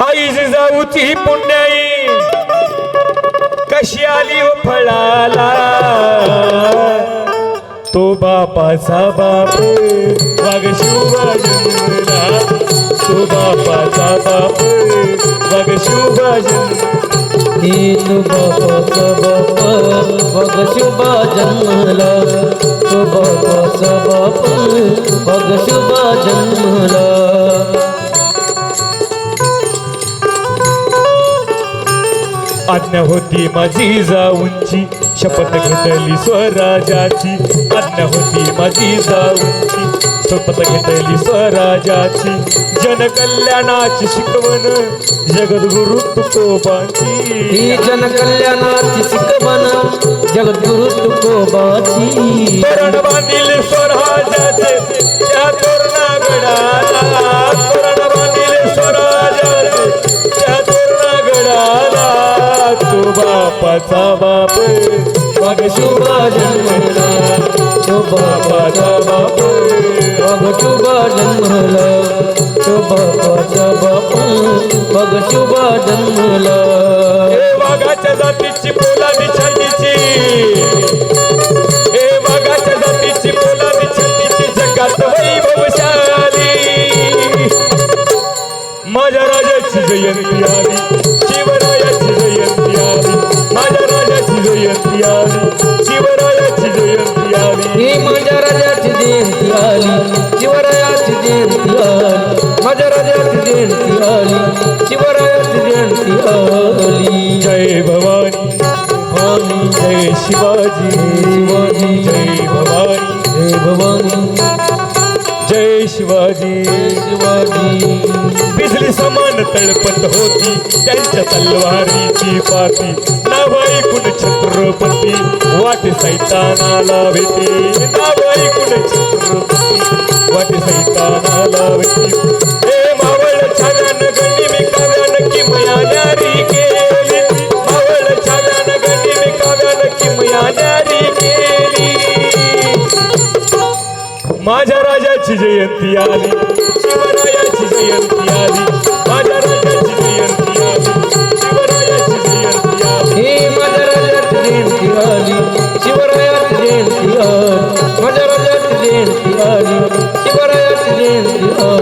आई जिजाऊची पुण्याई. कशी आली व फळाला? तो बापाचा बाप वाघ शिवबा जन्मला. तो बापाचा बाप वाघ शिवबा जन्मला. बापाचा बाप बघ शुभा जन्मला. तो बापाचा बाप बघ शुभा जन्मला. आज्ञा होती माझी जाऊंची. शपथ घेतली स्वराजाची आज्ञा होती माझी जाऊंची. शपथ घेतली स्वराजाची जनकल्याणाची शिकवण जगद्गुरु तुकोबाची. जनकल्याणाची शिकवण जगद्गुरु तुकोबाची. तोरण बांधिले स्वराजाचे त्या तोरण बापाचा बाप मग शुभा जन्मला तो बाबाचा बाप मग शुभा जन्मला तो बाबाचा बाप मग शुभा जन्मला हे वाघाच्या जातीची पोलादी छातीची हे वाघाच्या जातीची पोलादी छातीची जगात वैभवशाली माझ्या राजाची जयंती आली शिवराया जयंती आली शिवरायाची जयंती आली ही माझ्या राजाची जयंती आली. शिवरायाची जयंती आली. माझ्या राजाची जयंती आली. शिवरायाची जयंती आली. जय भवानी. भवानी. जय शिवाजी. शिवाजी. जय भवानी. जय भवानी. जय शिवाजी शिवाजी बिजली समान तळपत होती त्यांच्या तलवारीची पाती. नाव ऐकून छत्रपती वाट सैतानाला भेटी. नाव ऐकून छत्रपती वाट सैतानाला भेटी. माझ्या राजाची जयंती आली.